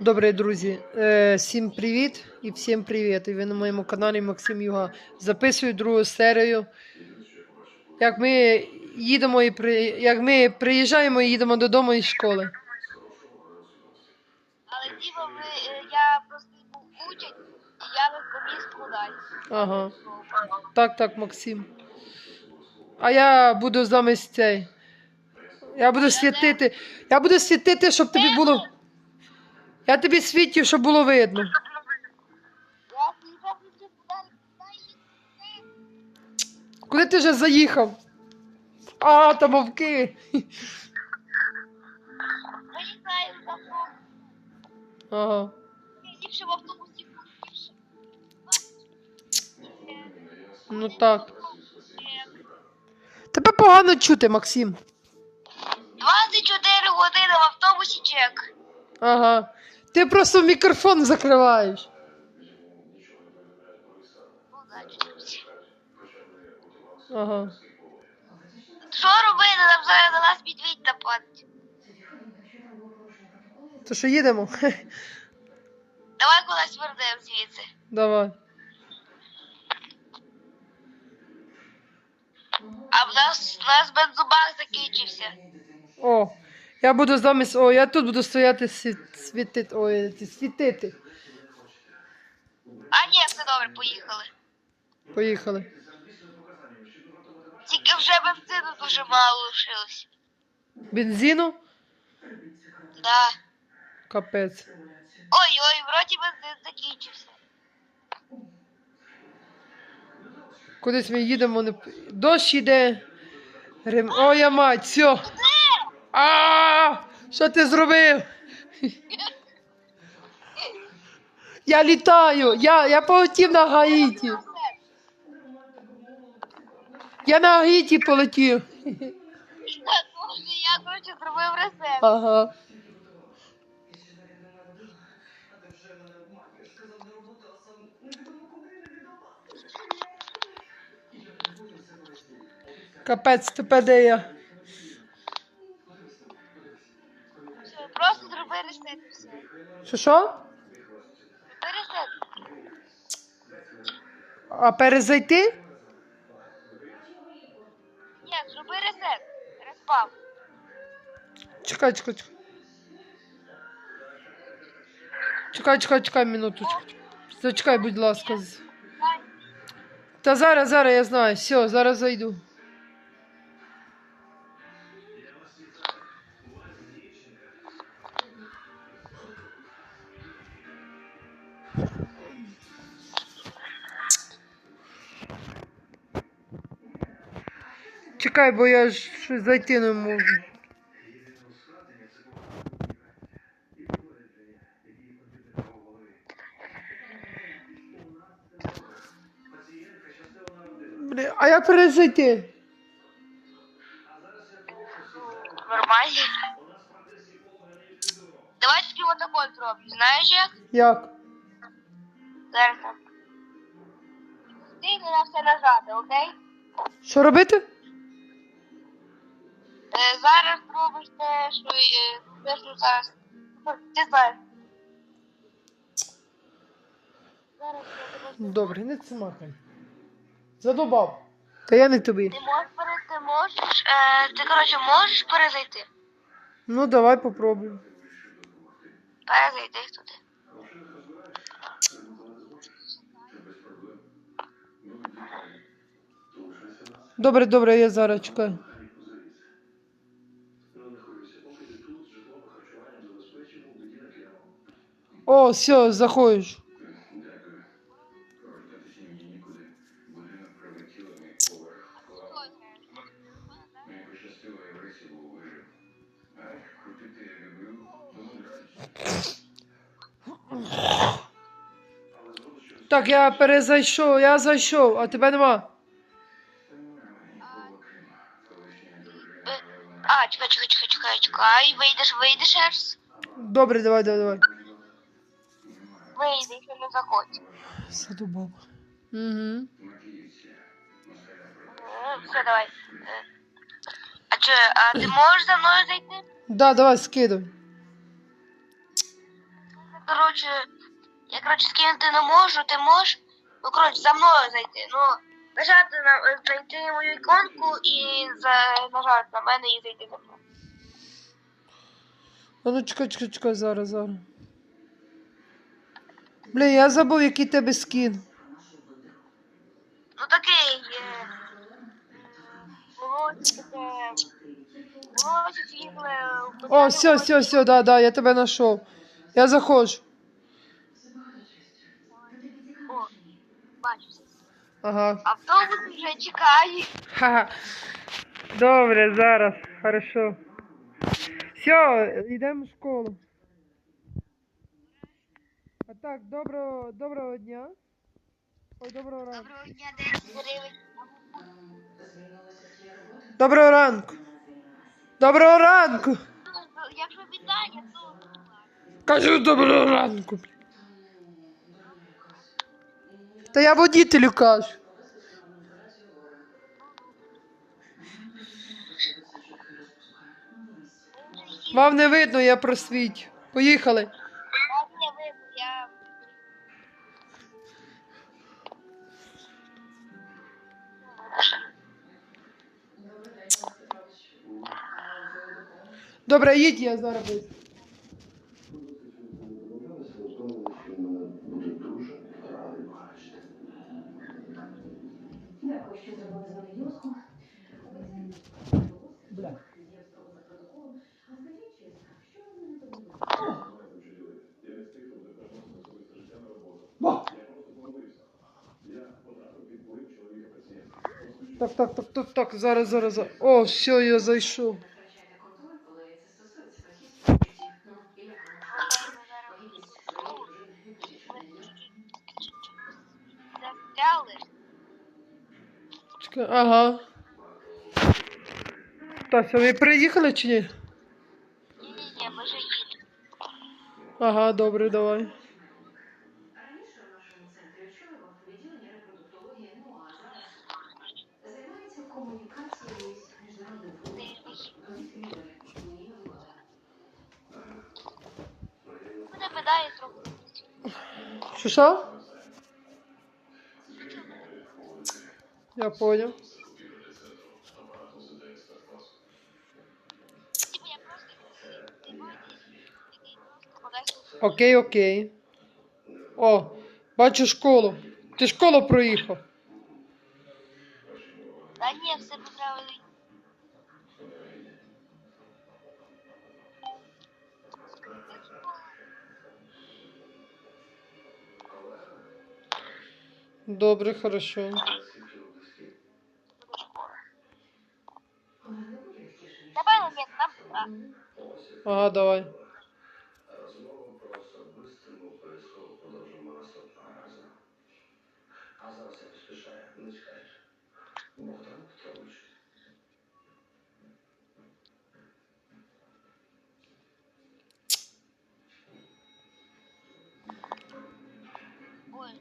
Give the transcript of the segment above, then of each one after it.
Добре, друзі, е, всім привіт і всім привіт. І ви на моєму каналі Максим Юга. Записую другу серію. Як ми їдемо і при... як ми приїжджаємо і їдемо додому із школи. Але Діма, ви, е, я просто був учень, і я вас поміг складати. Ага. Так, так, Максим. А я буду замість цей. Я буду світити. Я буду світити, щоб тобі було. Я тобі світю, щоб було видно. Куди ти вже заїхав? А, там вовки. За. Ага. Ліпше в автобусі ліпше. Ну так. Тебе погано чути, Максим. 24 години в автобусі чек. Ага. Ти просто мікрофон закриваєш. Ага. Що робити? Нам зараз на нас медвідь нападуть. То що їдемо? Давай кудись вернемо звідси. Давай. А в нас, в нас бензобак закінчився. О, я буду замість. О, я тут буду стояти світити. Ой, світити. А ні, все добре, поїхали. Поїхали. Тільки вже бензину дуже мало лишилось. Бензину? Да. Капець. Ой, ой, вроді бензин закінчився. Кудись ми їдемо. Не... Дощ іде. Рим... О, я мать, все. А, що ти зробив? Я літаю. Я, я полетів на Гаїті. Я на Гаїті полетів. Я, коротше, зробив ресет. Ага. Капець, тепер де я? Що що? А перезайти? Ні, зроби ресет. Респав. Чекай, чекай, чекай. Чекай, чекай, чекай минуточку. Зачекай, будь ласка. Та зараз, зараз я знаю. Все, зараз зайду. Чекай, бо я ж щось зайти не можу. Бля, а як перезайти? Нормально. Давай тобі отако зроблю. Знаєш як? Як? Зараз. Ти на все нажати, окей? Що робити? Е, зараз зробиш те, що, е, те, що зараз. Ти знаєш. Зараз Добре, не цимахай. Задобав. Та я не тобі. Ти можеш пере, ти можеш, е, ти коротше можеш перезайти. Ну, давай попробуємо. Перезайди туди. Добре, добре, я зараз чекаю. О, все, заходиш. Так, я перезайшов, я зайшов, а тебе нема. А, чекай, чекай, чекай, чекай, чекай. Вийдеш, вийдеш раз. Добре, давай, давай, давай. Вийди, ще не заходь. Задубав. Угу. Е, Все, давай. Е, А чи, а ти можеш за мною зайти? Да, давай, скидуй. коротше, я, коротше, скинути не можу, ти можеш. Ну, коротше, за мною зайти. Ну, нажати на зайти мою іконку і за, нажати на мене і зайти за мною. А ну чекай, чекай, чекай, зараз, зараз. Блін, я забув, який тебе скін. Ну такий. Е, світле. О, все, все, все, да, да, я тебе знайшов. Я заходжу. О, бачу. Ага. Автобус вже чекає. Ха. Добре, зараз, хорошо. Все, йдемо в школу. Так, доброго, доброго дня. Ой, доброго ранку. Доброго дня, 10 гривень. Доброго ранку. Доброго ранку. Якщо вітання, то Кажу доброго ранку. Та я водителю кажу. Вам не видно, я просвіть. Поїхали. Добре, їдь, я зараз буду. Дякую, що зробили з мене юрку. Бля. А скажіть чесно, що ви мене тут Так, так, так, так, так, зараз, зараз. зараз. О, все, я зайшов. Чекай, ага. Так, це ви приїхали чи ні? Ні-ні-ні, ми вже їдемо. Ага, добре, давай. Раніше в Я понял. Окей, окей. О, бачу школу. Ти школу проїхав. Та ні, все потрапили. Добре, хорошо. Давай момент, нам... а, Ага, давай. Розмова про особистому обов'язково продовжимо наступного разу. А зараз я поспішаю, не чекаєш. Богдан Петрович. Ой,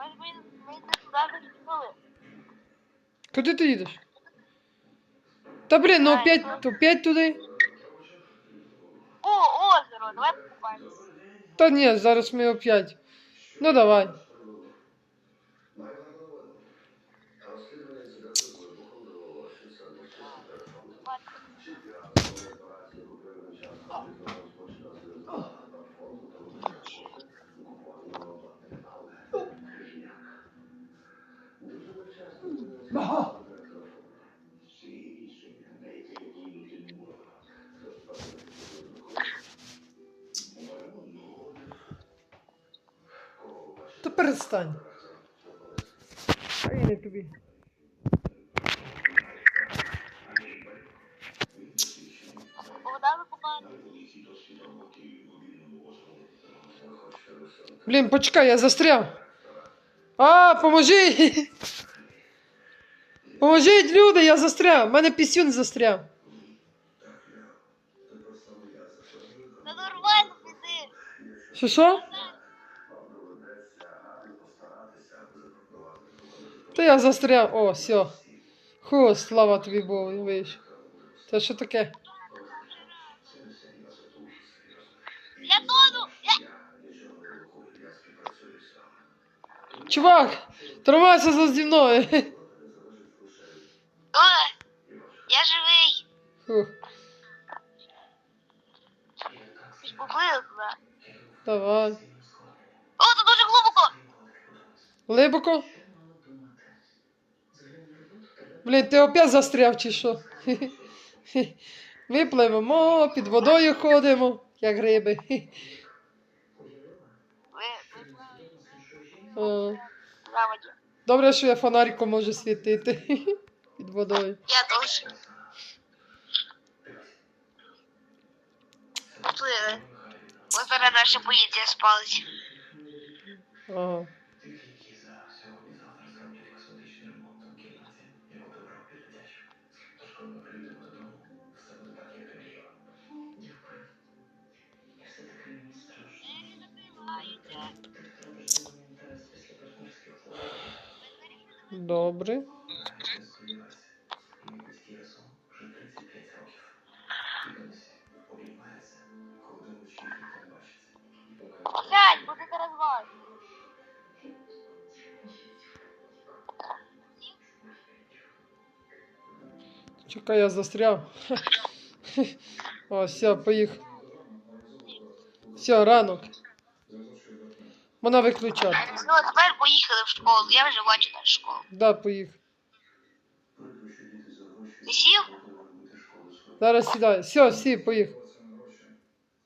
ми, ми, ми не туди зайшли. Куди ти їдеш? Та блін, ну опять, опять туди. О, озеро, давай покупаємось. Та ні, зараз ми опять. Ну давай. Бачите? Та. А я не тобі. Блін, почекай, я застряв. А, поможіть! Поможіть, люди, я застряв. У мене пісюн застряв. Та нормально піди. Що що? Та я застряв. О, все. Ху, слава тобі Богу, вийшов. Це що таке? Я тону. Я... Чувак, тримайся за зі мною. О, я живий. Фух, давай. О, тут дуже глибоко. Глибоко? Блін, ти опять застряв чи що? Ми пливемо, під водою ходимо, як риби. О. Добре, що я фонариком можу світити під водою. Я теж. Поплили. Зараз наша поліція спалить. Ага. Поки Сядь, бо ти зараз вас. Чекай, я застряв. О, все, поїхав. Все, ранок. Вона виключати. Ну, тепер поїхали в школу. Я вже бачу нашу школу. Да, поїхав. Прикро, що діти за гроші Ти сів? готові робити школу свою. Зараз сідай. Все, всі, поїхав.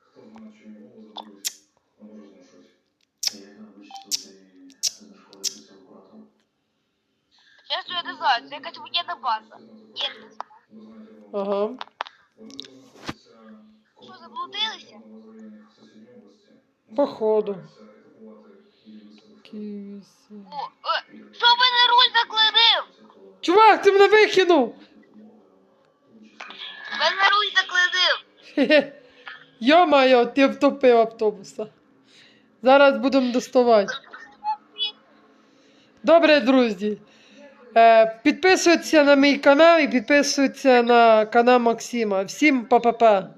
Хто знає, чи не голову забудуть, а може зношують. Як нам вичислити з школи цього куратора? Чесно, я не знаю, це якась воєнна база. Є. Ага. Що, заблудилися? Походу. Ківісі. О, е, що мене руль заклинив? Чувак, ти мене викинув! Мене руль заклинив. Йо-моє, ти втопив автобуса. Зараз будемо доставати. Добре, друзі. Підписуйтеся підписуйтесь на мій канал і підписуйтесь на канал Максима. Всім па-па-па.